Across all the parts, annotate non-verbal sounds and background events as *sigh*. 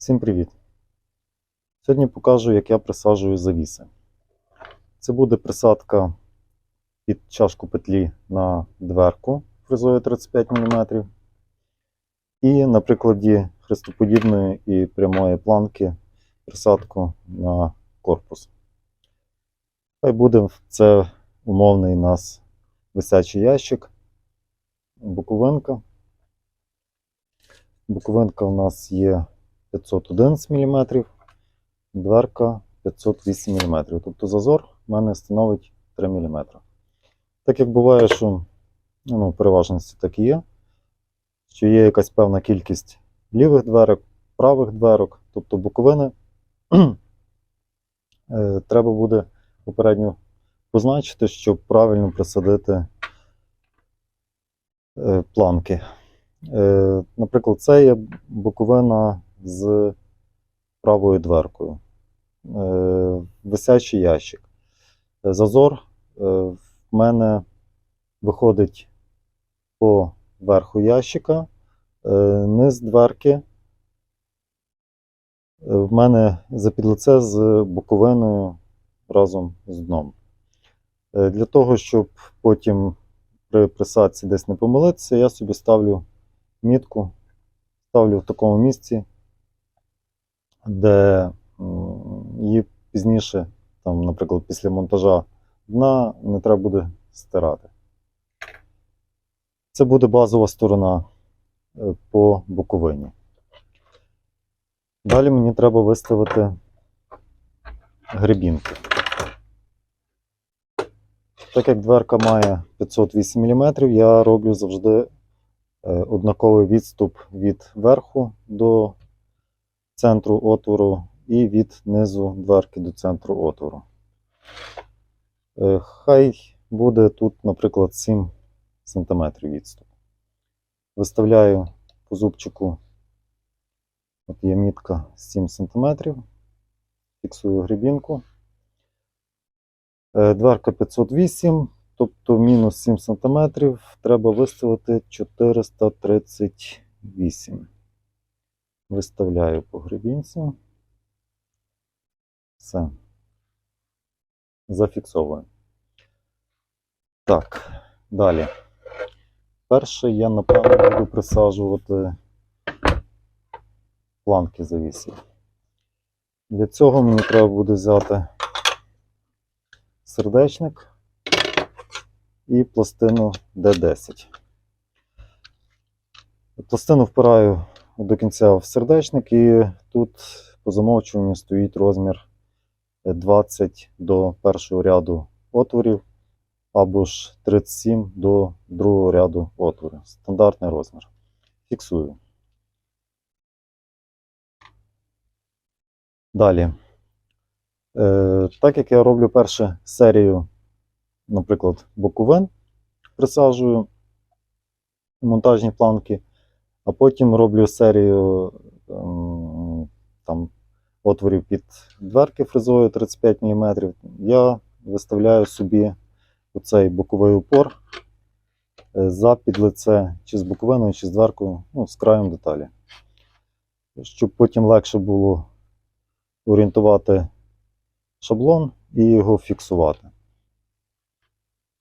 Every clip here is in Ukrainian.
Всім привіт! Сьогодні покажу, як я присаджую завіси. Це буде присадка під чашку петлі на дверку фрезою 35 мм. І на прикладі хрестоподібної і прямої планки присадку на корпус. Хай буде це умовний у нас висячий ящик, боковинка. Боковинка у нас є 511 мм, дверка 508 мм. Тобто зазор в мене становить 3 мм. Так як буває, що ну, в переважності так і є, що є якась певна кількість лівих дверок, правих дверок, тобто боковини, *clears throat* е, треба буде попередньо позначити, щоб правильно присадити е, планки. Е, Наприклад, це є боковина з правою дверкою. Е, Висячий ящик. Зазор е, в мене виходить по верху ящика, е, низ дверки. В мене запідлице з боковиною разом з дном. Для того, щоб потім при присадці десь не помилитися, я собі ставлю мітку, ставлю в такому місці, де її пізніше, там, наприклад, після монтажа дна не треба буде стирати. Це буде базова сторона е, по боковині. Далі мені треба виставити гребінки. Так як дверка має 508 мм, я роблю завжди е, однаковий відступ від верху до центру отвору і від низу дверки до центру отвору. Е, Хай буде тут, наприклад, 7 см відступ. Виставляю по зубчику, от є мітка 7 см, фіксую гребінку. Е, Дверка 508, тобто мінус 7 см, треба виставити 438. Виставляю по гребінці. Все. Зафіксовую. Так, далі. Перше я, напевно, буду присаджувати планки завісів. Для цього мені треба буде взяти сердечник і пластину D10. Пластину впираю до кінця в сердечник, і тут по замовчуванню стоїть розмір 20 до першого ряду отворів, або ж 37 до другого ряду отворів. Стандартний розмір. Фіксую. Далі. Е, так як я роблю першу серію, наприклад, боковин, присаджую монтажні планки, а потім роблю серію ем, там, отворів під дверки фрезою 35 мм, я виставляю собі оцей боковий упор е, за підлице чи з боковиною, чи з дверкою, ну, з краєм деталі. Щоб потім легше було орієнтувати шаблон і його фіксувати.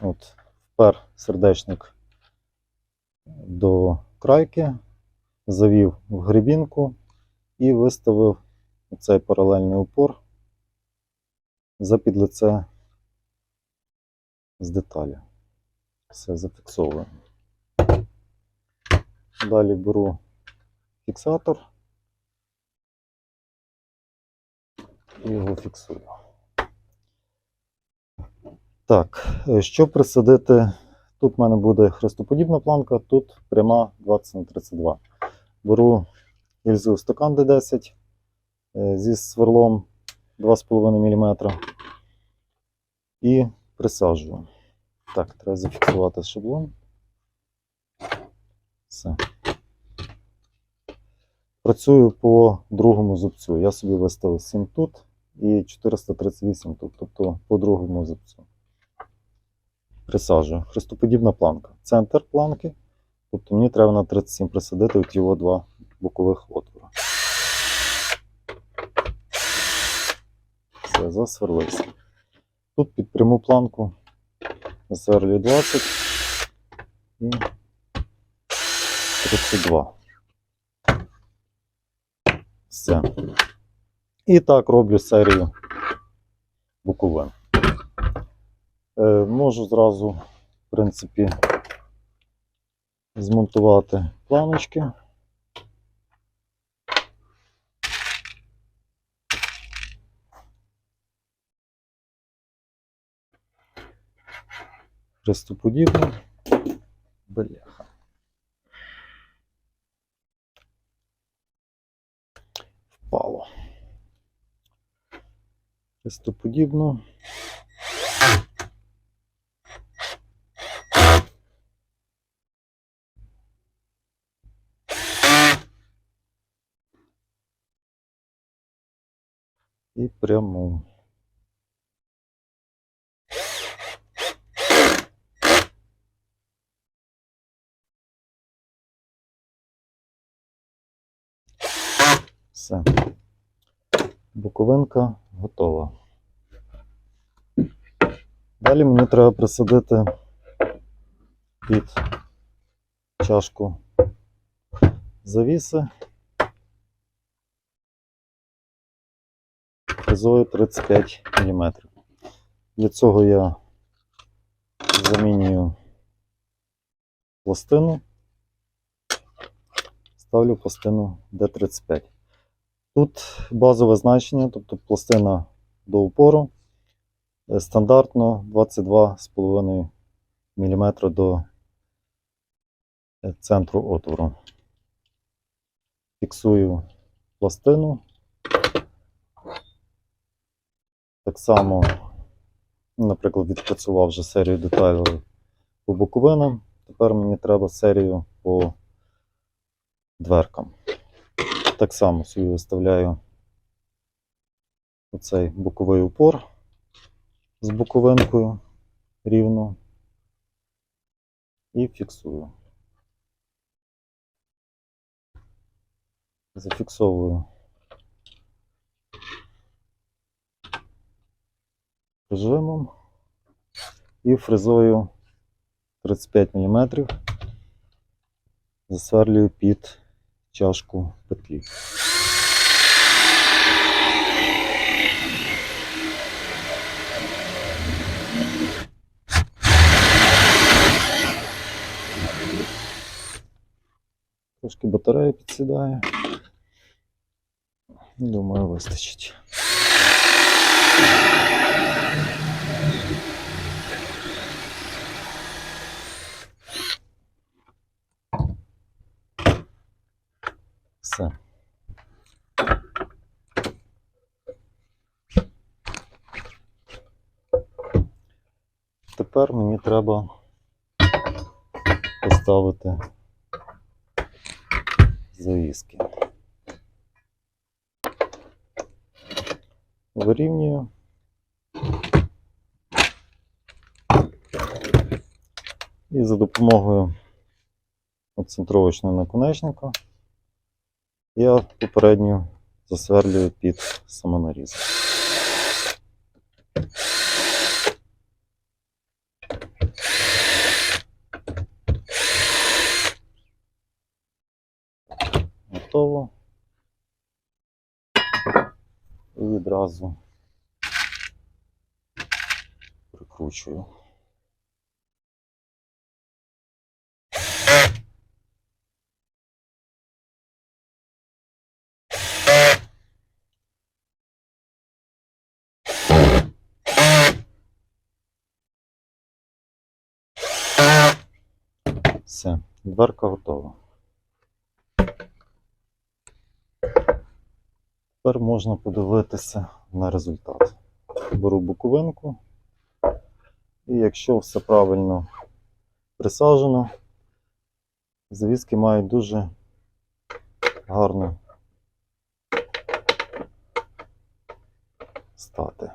От, впер сердечник до крайки, завів в гребінку і виставив цей паралельний упор за підлице з деталі. Все зафіксовую. Далі беру фіксатор і його фіксую. Так, щоб присадити, тут в мене буде хрестоподібна планка, тут пряма 20 на 32. Беру гільзу стакан D10 е, зі сверлом 2,5 мм і присаджую. Так, треба зафіксувати шаблон. Все. Працюю по другому зубцю. Я собі виставив 7 тут і 438 тут, тобто по другому зубцю. Присаджую. Хрестоподібна планка. Центр планки. Тобто мені треба на 37 присадити от його два бокових отвора. Все, засверлився. Тут під пряму планку засверлюю 20 і 32. Все. І так роблю серію боковин. Е, можу зразу, в принципі, змонтувати планочки. Хрестоподібно. Бляха. Впало. Хрестоподібно. І пряму. Все. Буковинка готова. Далі мені треба присадити під чашку завіси фрезою 35 мм. Для цього я замінюю пластину, ставлю пластину D35. Тут базове значення, тобто пластина до упору, е, стандартно 22,5 мм до е, центру отвору. Фіксую пластину. Так само, наприклад, відпрацював вже серію деталей по боковинам. Тепер мені треба серію по дверкам. Так само собі виставляю оцей боковий упор з боковинкою рівно і фіксую. Зафіксовую режимом і фрезою 35 мм засверлюю під чашку петлі. Трошки батарея підсідає. Думаю, вистачить. Все. Тепер мені треба поставити завіски. Вирівнюю. І за допомогою оцентровочного наконечника я попередньо засверлюю під самонаріз. Готово. І відразу прикручую. Все, дверка готова. Тепер можна подивитися на результат. Беру буковинку, і якщо все правильно присаджено, завіски мають дуже гарно стати.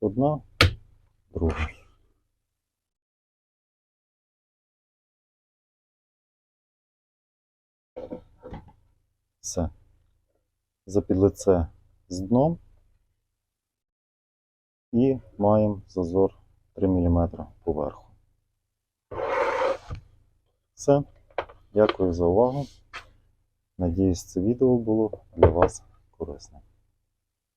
Одна, друга. Все. Запід лице з дном. і маємо зазор 3 мм поверху. Все. Дякую за увагу. Надіюсь, це відео було для вас корисним.